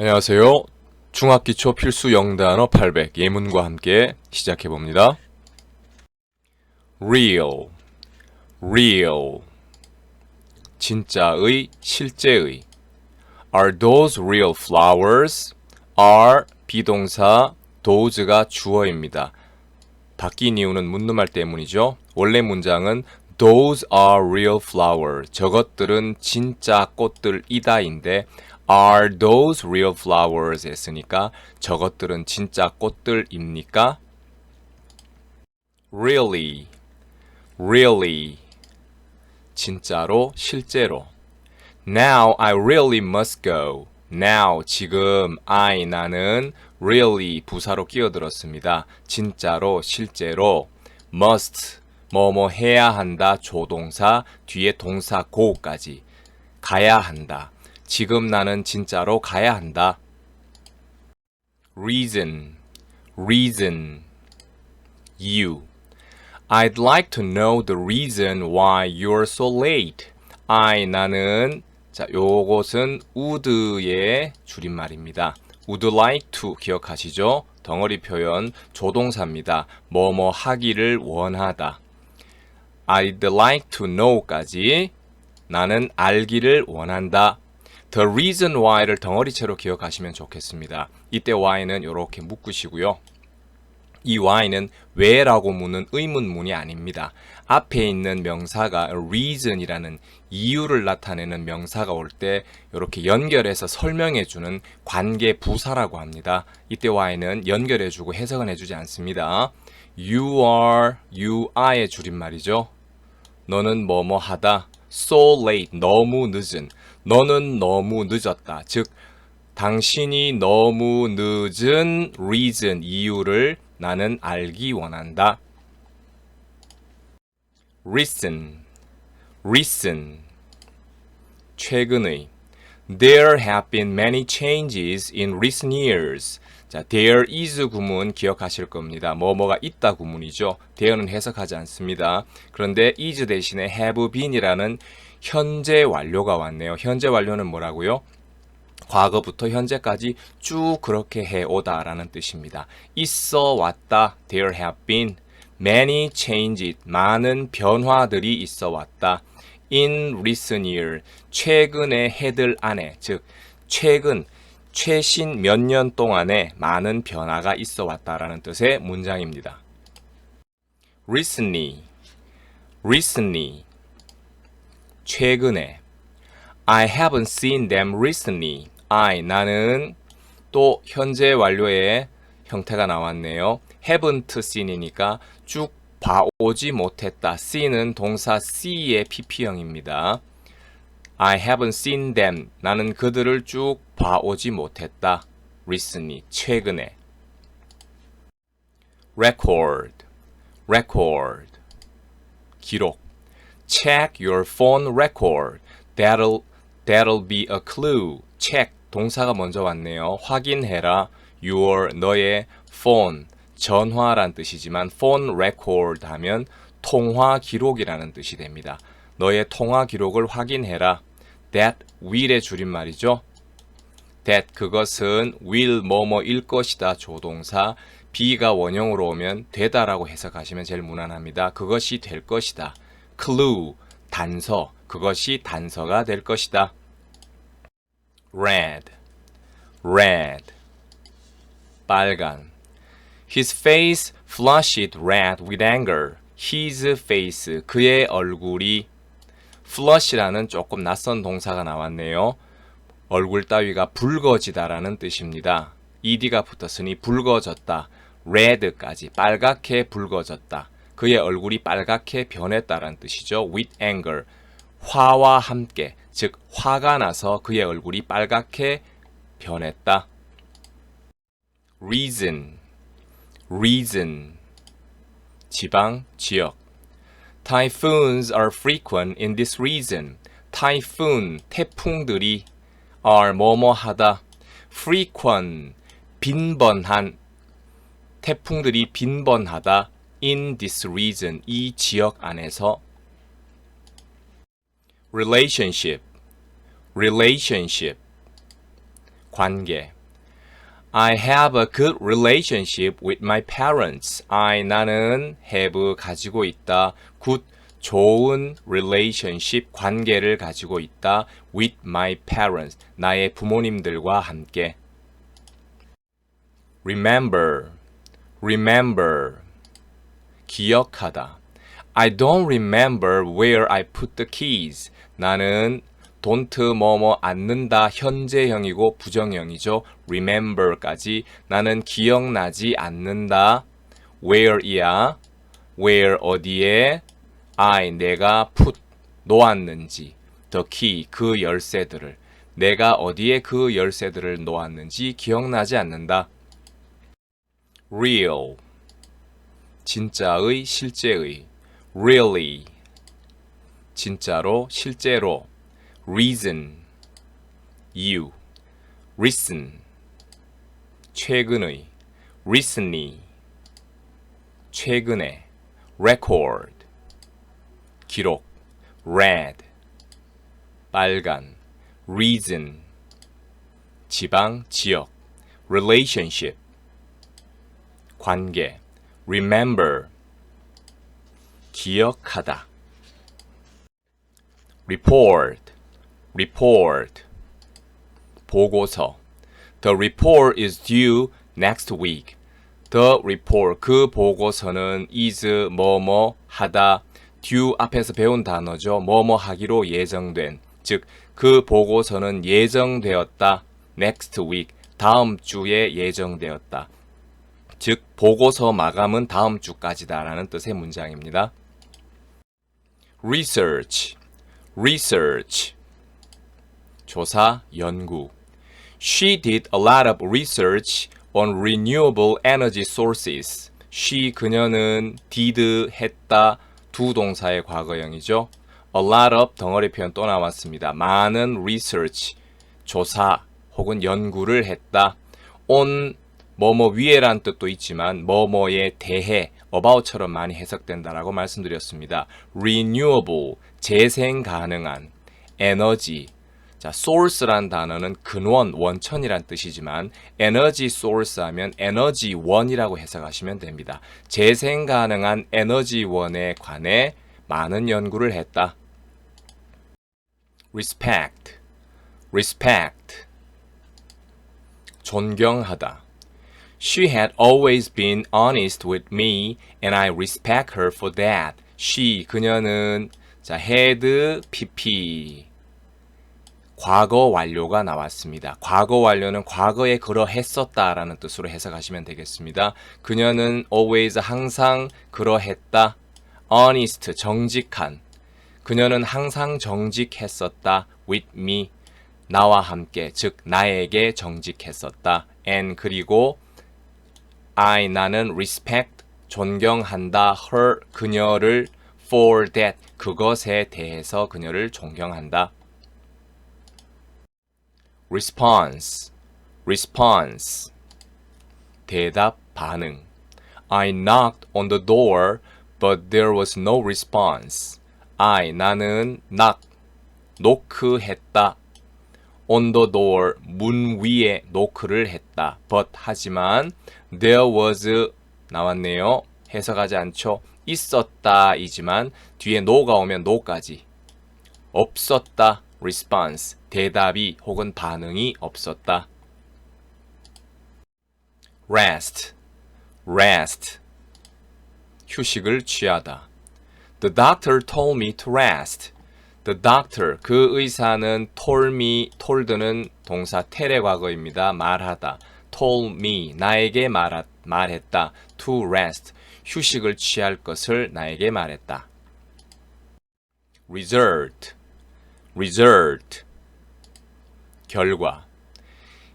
안녕하세요. 중학기초 필수 영단어 800 예문과 함께 시작해 봅니다. real, real. 진짜의, 실제의. Are those real flowers? are 비동사, those가 주어입니다. 바뀐 이유는 묻는말 때문이죠. 원래 문장은 Those are real flowers. 저것들은 진짜 꽃들이다인데 Are those real flowers? 했으니까 저것들은 진짜 꽃들입니까? Really, really. 진짜로, 실제로. Now I really must go. Now, 지금, I, 나는 really 부사로 끼어들었습니다. 진짜로, 실제로. must, 뭐뭐 해야 한다, 조동사, 뒤에 동사 go까지. 가야 한다. 지금 나는 진짜로 가야 한다. reason, reason. you. I'd like to know the reason why you're so late. I 나는 자 요것은 would의 줄임말입니다. would like to 기억하시죠? 덩어리 표현 조동사입니다. 뭐뭐 하기를 원하다. I'd like to know까지 나는 알기를 원한다. The reason why를 덩어리체로 기억하시면 좋겠습니다. 이때 why는 이렇게 묶으시고요. 이 why는 왜라고 묻는 의문문이 아닙니다. 앞에 있는 명사가 reason이라는 이유를 나타내는 명사가 올 때 이렇게 연결해서 설명해 주는 관계 부사라고 합니다. 이때 why는 연결해 주고 해석은 해 주지 않습니다. You are, you are의 줄임말이죠. 너는 뭐뭐 하다. So late, 너무 늦은. 너는 너무 늦었다. 즉, 당신이 너무 늦은 reason, 이유를 나는 알기 원한다. recent, recent. 최근의. There have been many changes in recent years. 자, there is 구문 기억하실 겁니다. 뭐뭐가 있다 구문이죠. there는 해석하지 않습니다. 그런데 is 대신에 have been이라는 현재 완료가 왔네요. 현재 완료는 뭐라고요? 과거부터 현재까지 쭉 그렇게 해오다라는 뜻입니다. 있어 왔다. There have been many changes. 많은 변화들이 있어 왔다. In recent year. 최근의 해들 안에, 즉 최근 최신 몇 년 동안에 많은 변화가 있어 왔다라는 뜻의 문장입니다. recently, recently, 최근에. I haven't seen them recently. I, 나는 또 현재 완료의 형태가 나왔네요. haven't seen이니까 쭉 봐오지 못했다. see는 동사 see의 pp형입니다. I haven't seen them. 나는 그들을 쭉 봐오지 못했다. recently, 최근에. record, record, 기록. Check your phone record. That'll, that'll be a clue. check, 동사가 먼저 왔네요. 확인해라. your, 너의 phone, 전화란 뜻이지만 phone record 하면 통화 기록이라는 뜻이 됩니다. 너의 통화 기록을 확인해라. That will의 줄임말이죠. that 그것은 will 뭐뭐일 것이다 조동사 be가 원형으로 오면 되다라고 해석하시면 제일 무난합니다. 그것이 될 것이다. clue 단서 그것이 단서가 될 것이다. red red 빨간 His face flushed red with anger. His face 그의 얼굴이 flush라는 조금 낯선 동사가 나왔네요. 얼굴 따위가 붉어지다라는 뜻입니다. ed가 붙었으니 붉어졌다. red까지 빨갛게 붉어졌다. 그의 얼굴이 빨갛게 변했다라는 뜻이죠. with anger. 화와 함께, 즉 화가 나서 그의 얼굴이 빨갛게 변했다. reason. reason. 지방, 지역. Typhoons are frequent in this region. Typhoon, 태풍들이 are 뭐뭐하다. frequent, 빈번한. 태풍들이 빈번하다. in this region, 이 지역 안에서. relationship, relationship. 관계. I have a good relationship with my parents. I 나는 have 가지고 있다. good 좋은 relationship 관계를 가지고 있다. with my parents. 나의 부모님들과 함께. remember remember 기억하다. I don't remember where I put the keys. 나는 don't 뭐뭐 않는다 현재형이고 부정형이죠. remember까지 나는 기억나지 않는다. where이야. where 어디에 I 내가 put 놓았는지 the key 그 열쇠들을 내가 어디에 그 열쇠들을 놓았는지 기억나지 않는다. real 진짜의 실제의 really 진짜로 실제로 reason you recent 최근의 recently 최근에 record 기록 red 빨간 reason 지방 지역 relationship 관계 remember 기억하다 report report 보고서 The report is due next week. The report 그 보고서는 is 뭐뭐 하다 due 앞에서 배운 단어죠. 뭐뭐 하기로 예정된 즉 그 보고서는 예정되었다 next week 다음 주에 예정되었다. 즉 보고서 마감은 다음 주까지다라는 뜻의 문장입니다. research research 조사 연구 She did a lot of research on renewable energy sources. She 그녀는 did 했다 두 동사의 과거형이죠. A lot of 덩어리 표현 또 나왔습니다. 많은 research 조사 혹은 연구를 했다. on 뭐뭐 위에란 뜻도 있지만 뭐뭐에 대해 about처럼 많이 해석된다라고 말씀드렸습니다. renewable 재생 가능한 에너지 자, source란 단어는 근원, 원천이란 뜻이지만 에너지 source 하면 에너지 원이라고 해석하시면 됩니다. 재생 가능한 에너지 원에 관해 많은 연구를 했다. respect, respect. 존경하다. She had always been honest with me and I respect her for that. She 그녀는 자 had pp 과거 완료가 나왔습니다. 과거 완료는 과거에 그러했었다라는 뜻으로 해석하시면 되겠습니다. 그녀는 always 항상 그러했다. honest 정직한. 그녀는 항상 정직했었다. with me 나와 함께 즉 나에게 정직했었다. and 그리고 I 나는 respect 존경한다 her 그녀를 for that 그것에 대해서 그녀를 존경한다. Response, response. 대답, 반응. I knocked on the door, but there was no response. I, 나는 knock, 노크했다. on the door, 문 위에 노크를 했다. but, 하지만, there was, 나왔네요. 해석하지 않죠. 있었다, 이지만, 뒤에 no가 오면 no까지. 없었다, response. 대답이 혹은 반응이 없었다. rest, rest. 휴식을 취하다. The doctor told me to rest. The doctor, 그 의사는 told me, told는 동사 텔의 과거입니다. 말하다. told me, 나에게 말하, 말했다. to rest, 휴식을 취할 것을 나에게 말했다. result, result. 결과.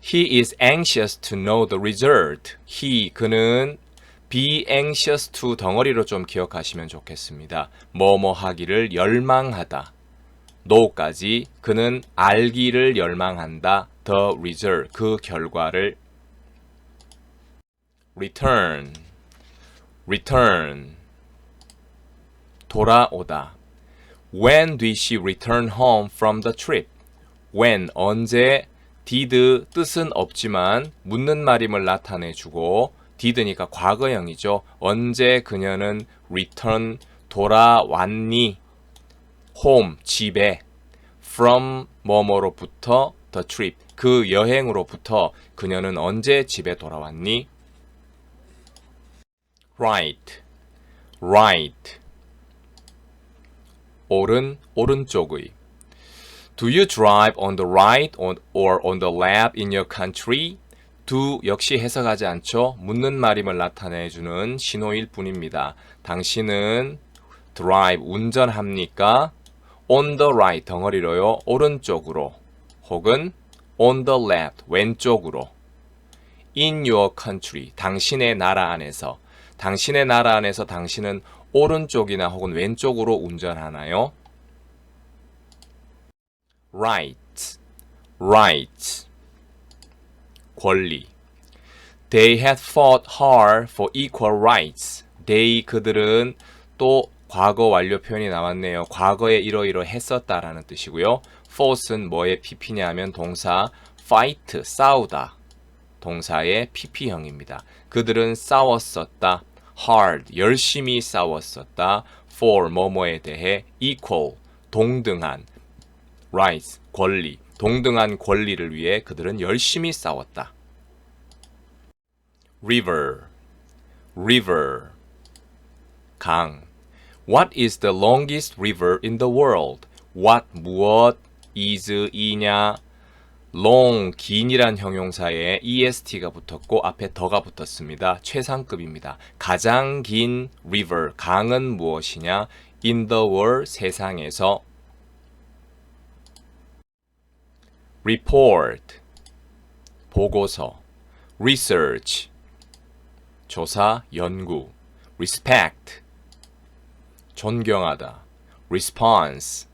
He is anxious to know the result. He 그는 be anxious to 덩어리로 좀 기억하시면 좋겠습니다. 뭐뭐 하기를 열망하다. know까지 그는 알기를 열망한다. the result 그 결과를 return return 돌아오다. When did she return home from the trip? When 언제 did 뜻은 없지만 묻는 말임을 나타내 주고 did니까 과거형이죠. 언제 그녀는 return 돌아왔니? home 집에 from 뭐뭐로부터 the trip 그 여행으로부터 그녀는 언제 집에 돌아왔니? right right 오른 오른쪽의 Do you drive on the right or on the left in your country? do 역시 해석하지 않죠. 묻는 말임을 나타내 주는 신호일 뿐입니다. 당신은 drive 운전합니까? on the right 덩어리로요. 오른쪽으로 혹은 on the left 왼쪽으로 in your country 당신의 나라 안에서 당신의 나라 안에서 당신은 오른쪽이나 혹은 왼쪽으로 운전하나요? Right right 권리 They had fought hard for equal rights. They 그들은 또 과거 완료 표현이 나왔네요. 과거에 이러이러 했었다라는 뜻이고요. force는 뭐의 pp냐 하면 동사 fight 싸우다. 동사의 pp형입니다. 그들은 싸웠었다. hard 열심히 싸웠었다. for 뭐뭐에 대해 equal 동등한 rights 권리 동등한 권리를 위해 그들은 열심히 싸웠다. river river 강 What is the longest river in the world? What 무엇 is 이냐 long 긴이란 형용사에 est가 붙었고 앞에 더가 붙었습니다. 최상급입니다. 가장 긴 river 강은 무엇이냐? in the world 세상에서 report 보고서 research 조사 연구 respect 존경하다 response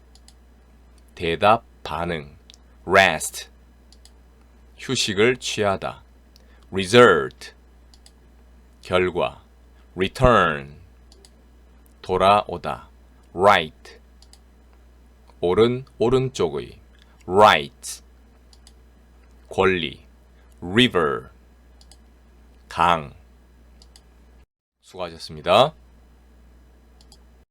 대답 반응 rest 휴식을 취하다 result 결과 return 돌아오다 right 오른 오른쪽의 right 권리 river 강 수고하셨습니다.